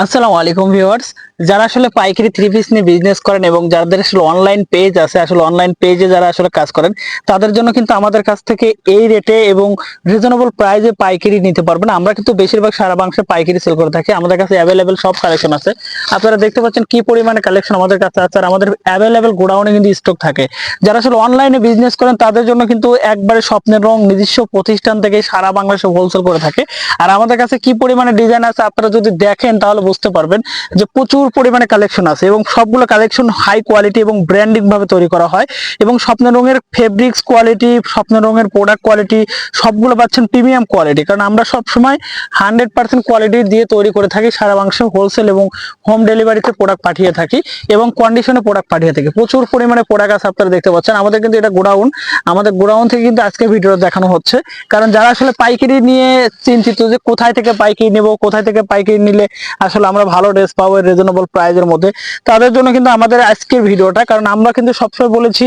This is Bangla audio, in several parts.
আসসালামু আলাইকুম ভিউয়ার্স। যারা আসলে পাইকারি থ্রি পিস নিয়ে বিজনেস করেন এবং যাদের আসলে অনলাইন পেজ আছে, আসলে অনলাইন পেজে যারা আসলে কাজ করেন, তাদের জন্য কিন্তু আমাদের কাছ থেকে এই রেটে এবং রিজনেবল প্রাইসে পাইকারি নিতে পারবেন। আমরা কিন্তু বেশিরভাগ সারা বাংশে পাইকারি সেল করে থাকি। আমাদের কাছে অ্যাভেলেবেল সব কালেকশন আছে। আপনারা দেখতে পাচ্ছেন কি পরিমাণে কালেকশন আমাদের কাছে আছে আর আমাদের অ্যাভেলেবেল গোডাউনে কিন্তু স্টক থাকে। যারা আসলে অনলাইনে বিজনেস করেন, তাদের জন্য কিন্তু একবারে স্বপ্নের রং, নিজস্ব প্রতিষ্ঠান থেকে সারা বাংলাদেশে হোলসেল করে থাকে। আর আমাদের কাছে কি পরিমাণে ডিজাইন আছে, আপনারা যদি দেখেন তাহলে বুঝতে পারবেন যে প্রচুর পরিমাণে কালেকশন আছে এবং সবগুলো কালেকশন হাই কোয়ালিটি এবং ব্র্যান্ডিং ভাবে তৈরি করা হয় এবং স্বপ্নের রঙের ফেব্রিক্স কোয়ালিটি স্বপ্নের রঙের প্রোডাক্ট কোয়ালিটি সবগুলো পাচ্ছেন প্রিমিয়াম কোয়ালিটি কারণ আমরা সব সময় হান্ড্রেড পার্সেন্ট কোয়ালিটি দিয়ে তৈরি করে থাকি, সারা বাংশে হোলসেল এবং হোম ডেলিভারিতে প্রোডাক্ট পাঠিয়ে থাকি এবং কন্ডিশনে প্রোডাক্ট পাঠিয়ে থাকি। প্রচুর পরিমাণে প্রোডাক্ট আছে আপনারা দেখতে পাচ্ছেন। আমাদের কিন্তু এটা গোডাউন, আমাদের গোডাউন থেকে কিন্তু আজকে ভিডিও দেখানো হচ্ছে। কারণ যারা আসলে পাইকারি নিয়ে চিন্তিত যে কোথায় থেকে পাইকারি নেব, কোথায় থেকে পাইকারি নিলে আসলে আমরা ভালো ড্রেস পাবো রিজনেবল প্রাইজের মধ্যে। তাদের জন্য কিন্তু আমাদের আজকের ভিডিওটা, কারণ আমরা কিন্তু সবসময় বলেছি,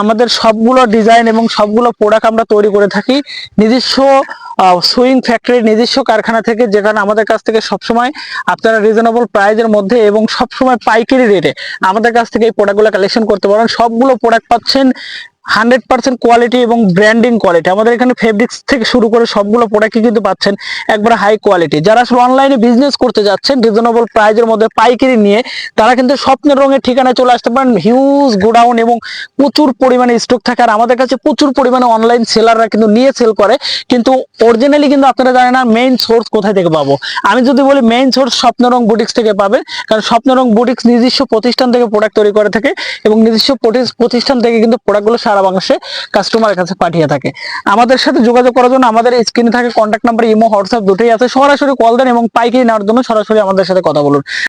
আমাদের সবগুলো ডিজাইন এবং সবগুলো প্রোডাক্ট আমরা তৈরি করে থাকি নিজস্ব সুইং ফ্যাক্টরি নিজস্ব কারখানা থেকে, যেখানে আমাদের কাছ থেকে সবসময় আপনারা রিজনেবল প্রাইজের মধ্যে এবং সবসময় পাইকারি রেটে আমাদের কাছ থেকে এই প্রোডাক্টগুলো কালেকশন করতে পারেন। সবগুলো প্রোডাক্ট পাচ্ছেন হান্ড্রেড পার্সেন্ট কোয়ালিটি এবং ব্র্যান্ডিং কোয়ালিটি। আমাদের এখানে ফেব্রিক্স থেকে শুরু করে সবগুলো প্রোডাক্টই কিন্তু পাচ্ছেন একবারে হাই কোয়ালিটি যারা আসলে অনলাইনে বিজনেস করতে যাচ্ছেন রিজনেবল প্রাইজের মধ্যে পাইকারি নিয়ে, তারা কিন্তু স্বপ্নের রঙের ঠিকানায় চলে আসতে পারেন। হিউজ গোডাউন এবং প্রচুর পরিমাণে স্টক থাকে। আর আমাদের কাছে প্রচুর পরিমাণে অনলাইন সেলাররা কিন্তু নিয়ে সেল করে। কিন্তু অরিজিনালি কিন্তু আপনারা জানেন না মেইন সোর্স কোথায় থেকে পাবো। আমি যদি বলি মেইন সোর্স স্বপ্নরং বুটিক্স থেকে পাবেন। কারণ স্বপ্নরং বুটিক্স নিজস্ব প্রতিষ্ঠান থেকে প্রোডাক্ট তৈরি করে থাকে এবং নিজস্ব প্রতি- প্রতিষ্ঠান থেকে কিন্তু প্রোডাক্টগুলো সারা বাংলাদেশে কাস্টমারের কাছে পাঠিয়ে থাকে। আমাদের সাথে যোগাযোগ করার জন্য আমাদের স্ক্রিনে থাকে কন্ট্যাক্ট নাম্বার ইমো হোয়াটসঅ্যাপ দুটোই আছে। সরাসরি কল দেন এবং পাইকারি নেওয়ার জন্য সরাসরি আমাদের সাথে কথা বলুন।